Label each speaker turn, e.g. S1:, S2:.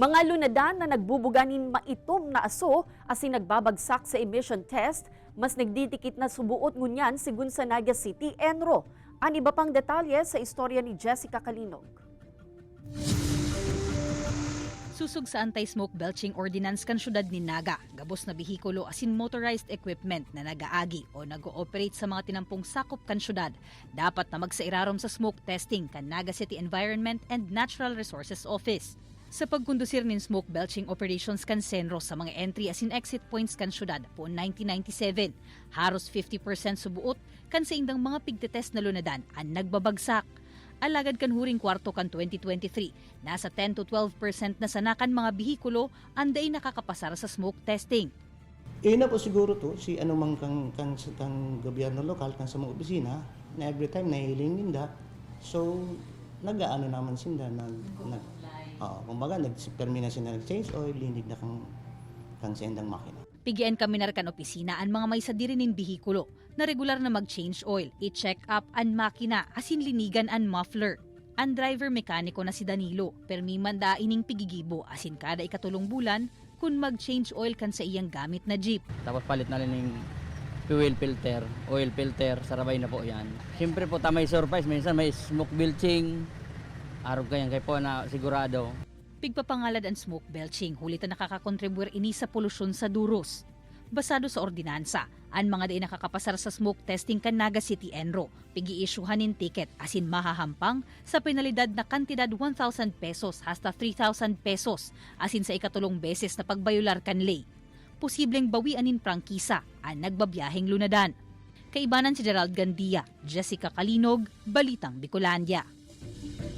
S1: Mga lunadan na nagbubuganin maitom na aso asin nagbabagsak sa emission test, mas nagdidikit na subuot ngunyan sigun sa Naga City, Enro. Ang iba pang detalye sa istorya ni Jessica Kalinog.
S2: Susog sa anti-smoke belching ordinance kan syudad ni Naga, gabos na bihikulo asin motorized equipment na nagaagi o nag-ooperate sa mga tinampong sakop kan syudad, dapat na magsairarom sa smoke testing kan Naga City Environment and Natural Resources Office. Sa pagkundusir nin smoke belching operations kan Senro sa mga entry asin exit points kan syudad po 1997, haros 50% subuot kan sa indang mga pigtetest na lunadan ang nagbabagsak. Alagad kan huring kwarto kan 2023, nasa 10 to 12% na sanakan mga bihikulo anday nakakapasar sa smoke testing.
S3: Eh na po siguro to, si ano mang kang, kang, kang gobyerno lokal, kang sa mga opisina, na every time nahiling ninda. So, nag-ano naman sinda, nag, nag, uh, kumbaga, nag-permina sila nag-change oil, linig na kang, kang sendang makina.
S2: Pigian kami narkan opisina ang mga may sadirinin bihikulo na regular na mag-change oil, i-check up ang makina asin linigan ang muffler. Ang driver mekaniko na si Danilo, permi manda ining pigigibo asin kada ikatulong bulan kung mag-change oil kan sa iyang gamit na jeep.
S4: Tapos palit na rin yung fuel filter, oil filter, sarabay na po yan. Siyempre po tamay surprise, minsan may smoke belching, araw kayan kay po na sigurado.
S2: Pigpapangalad ang smoke belching, hulit na nakakakontribuer ini sa polusyon sa duros. Basado sa ordinansa, ang mga di nakakapasar sa smoke testing kan Naga City Enro, pigi-issuehanin ticket asin mahahampang sa penalidad na kantidad 1,000 pesos hasta 3,000 pesos asin sa ikatulong beses na pagbayular kan lay. Posibleng bawianin prangkisa ang nagbabiyaheng lunadan. Kaibanan si Gerald Gandia, Jessica Kalinog, Balitang Bicolandia.